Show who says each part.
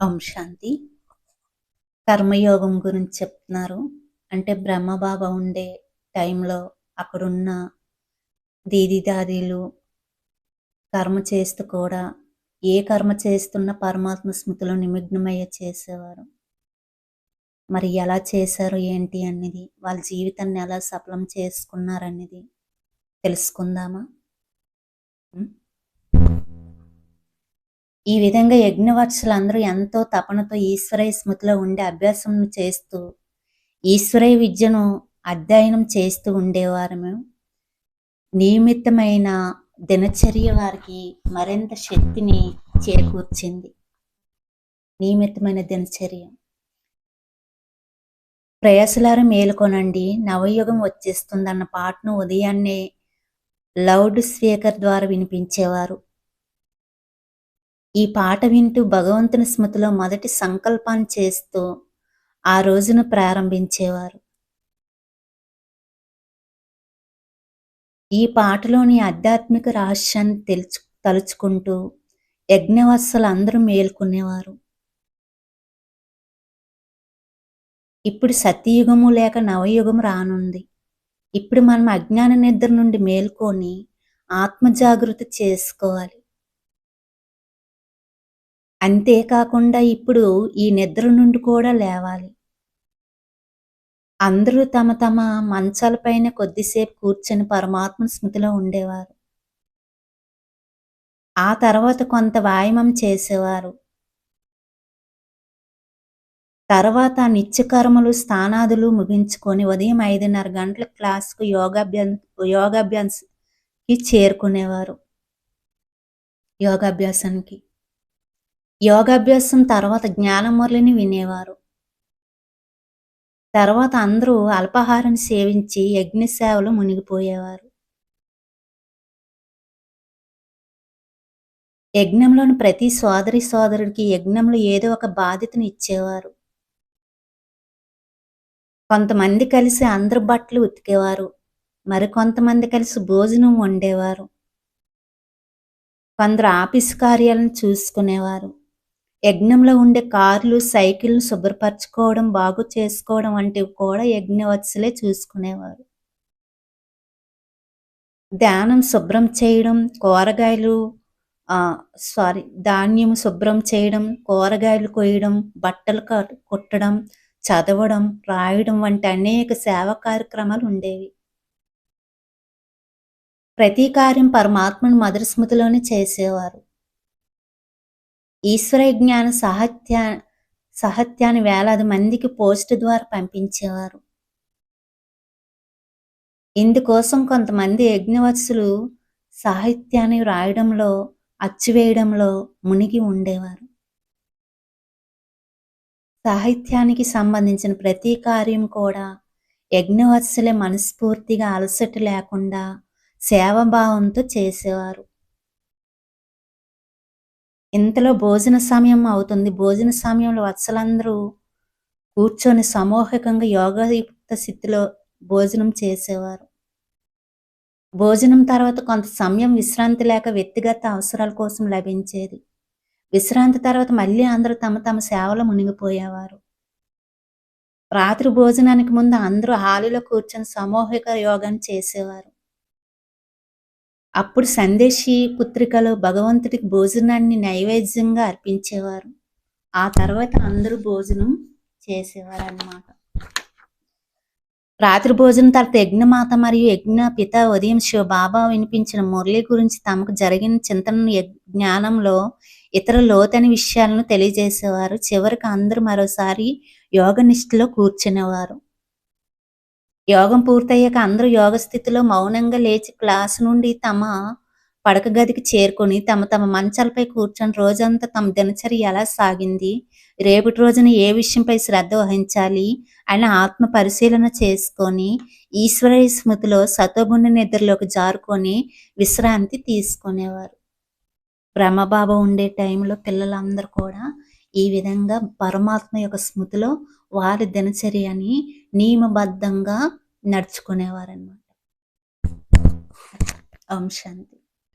Speaker 1: ఓం శాంతి. కర్మయోగం గురించి చెప్తున్నారు. అంటే బ్రహ్మబాబా ఉండే టైంలో అక్కడున్న దీదిదాదీలు కర్మ చేస్తూ కూడా ఏ కర్మ చేస్తున్న పరమాత్మ స్మృతిలో నిమగ్నమయ్యే చేసేవారు. మరి ఎలా చేశారు ఏంటి అనేది వాళ్ళ జీవితాన్ని ఎలా సఫలం చేసుకున్నారనేది తెలుసుకుందామా? ఈ విధంగా యజ్ఞవత్సలందరూ ఎంతో తపనతో ఈశ్వరయ్య స్మృతిలో ఉండే అభ్యాసం చేస్తూ ఈశ్వరయ్య విద్యను అధ్యయనం చేస్తూ ఉండేవారు నియమితమైన దినచర్య వారికి మరింత శక్తిని చేకూర్చింది. నియమితమైన దినచర్య. ప్రయాసలారు మేలుకొనండి నవయుగం వచ్చేస్తుందన్న పాటను ఉదయాన్నే లౌడ్ స్పీకర్ ద్వారా వినిపించేవారు. ఈ పాట వింటూ భగవంతుని స్మృతిలో మొదటి సంకల్పాన్ని చేస్తూ ఆ రోజును ప్రారంభించేవారు. ఈ పాటలోని ఆధ్యాత్మిక రహస్యాన్ని తెలుసు తలుచుకుంటూ యజ్ఞవత్సలు అందరూ మేల్కొనేవారు. ఇప్పుడు సతీయుగము లేక నవయుగం రానుంది. ఇప్పుడు మనం అజ్ఞాన నిద్ర నుండి మేల్కొని ఆత్మజాగృతి చేసుకోవాలి. అంతేకాకుండా ఇప్పుడు ఈ నిద్ర నుండి కూడా లేవాలి. అందరూ తమ తమ మంచాలపైన కొద్దిసేపు కూర్చొని పరమాత్మ స్మృతిలో ఉండేవారు. ఆ తర్వాత కొంత వ్యాయామం చేసేవారు. తర్వాత నిత్యకర్మలు స్థానాదులు ముగించుకొని ఉదయం ఐదున్నర గంటల క్లాస్కు యోగాభ్యాస యోగాభ్యాసకి చేరుకునేవారు. యోగాభ్యాసానికి. యోగాభ్యాసం తర్వాత జ్ఞానమురళిని వినేవారు. తర్వాత అందరూ అల్పాహారం సేవించి యజ్ఞ సేవలు మునిగిపోయేవారు. యజ్ఞంలోని ప్రతి సోదరి సోదరుడికి యజ్ఞంలో ఏదో ఒక బాధ్యతను ఇచ్చేవారు. కొంతమంది కలిసి అందరు బట్టలు ఉతికేవారు. మరికొంతమంది కలిసి భోజనం వండేవారు. కొందరు ఆఫీస్ కార్యాలను చూసుకునేవారు. యజ్ఞంలో ఉండే కార్లు సైకిల్ను శుభ్రపరచుకోవడం బాగు చేసుకోవడం వంటివి కూడా యజ్ఞవత్సలే చూసుకునేవారు. ధ్యానం శుభ్రం చేయడం కూరగాయలు సారీ ధాన్యం శుభ్రం చేయడం కూరగాయలు కొయ్యడం బట్టలు కుట్టడం చదవడం రాయడం వంటి అనేక సేవా కార్యక్రమాలు ఉండేవి. ప్రతి కార్యం పరమాత్మను మధుర స్మృతిలోనే చేసేవారు. ఈశ్వర జ్ఞాన సాహిత్య సాహిత్యాన్ని వేలాది మందికి పోస్ట్ ద్వారా పంపించేవారు ఇందుకోసం కొంతమంది యజ్ఞవత్సులు సాహిత్యాన్ని వ్రాయడంలో అచ్చువేయడంలో మునిగి ఉండేవారు. సాహిత్యానికి సంబంధించిన ప్రతి కార్యం కూడా యజ్ఞవత్సలే మనస్ఫూర్తిగా అలసట లేకుండా సేవభావంతో చేసేవారు. ఇంతలో భోజన సమయం అవుతుంది. భోజన సమయంలో వత్సలందరూ కూర్చొని సమూహికంగా యోగయుక్త స్థితిలో భోజనం చేసేవారు. భోజనం తర్వాత కొంత సమయం విశ్రాంతి లేక వ్యక్తిగత అవసరాల కోసం లభించేది. విశ్రాంతి తర్వాత మళ్ళీ అందరూ తమ తమ సేవలో మునిగిపోయేవారు. రాత్రి భోజనానికి ముందు అందరూ హాలిలో కూర్చొని సమూహిక యోగం చేసేవారు. అప్పుడు సందేశి పుత్రికలో భగవంతుడికి భోజనాన్ని నైవేద్యంగా అర్పించేవారు. ఆ తర్వాత అందరూ భోజనం చేసేవారు అన్నమాట రాత్రి భోజనం తర్వాత యజ్ఞమాత మరియు యజ్ఞ పిత ఉదయం శివ బాబా వినిపించిన మురళి గురించి తమకు జరిగిన చింతన జ్ఞానంలో ఇతర లోతని విషయాలను తెలియజేసేవారు. చివరికి అందరూ మరోసారి యోగ నిష్ఠలో కూర్చునేవారు. యోగం పూర్తయ్యాక అందరూ యోగ స్థితిలో మౌనంగా లేచి క్లాస్ నుండి తమ పడక గదికి చేరుకొని తమ తమ మంచాలపై కూర్చొని రోజంతా తమ దినచర్య ఎలా సాగింది? రేపటి రోజున ఏ విషయంపై శ్రద్ధ వహించాలి? అని ఆత్మ పరిశీలన చేసుకొని ఈశ్వర స్మృతిలో సతోగుణ నిద్రలోకి జారుకొని విశ్రాంతి తీసుకునేవారు. బ్రహ్మబాబా ఉండే టైంలో పిల్లలందరూ కూడా ఈ విధంగా పరమాత్మ యొక్క స్మృతిలో వారి దినచర్యని నియమబద్ధంగా నడుచుకునేవారనమాట ఓం శాంతి.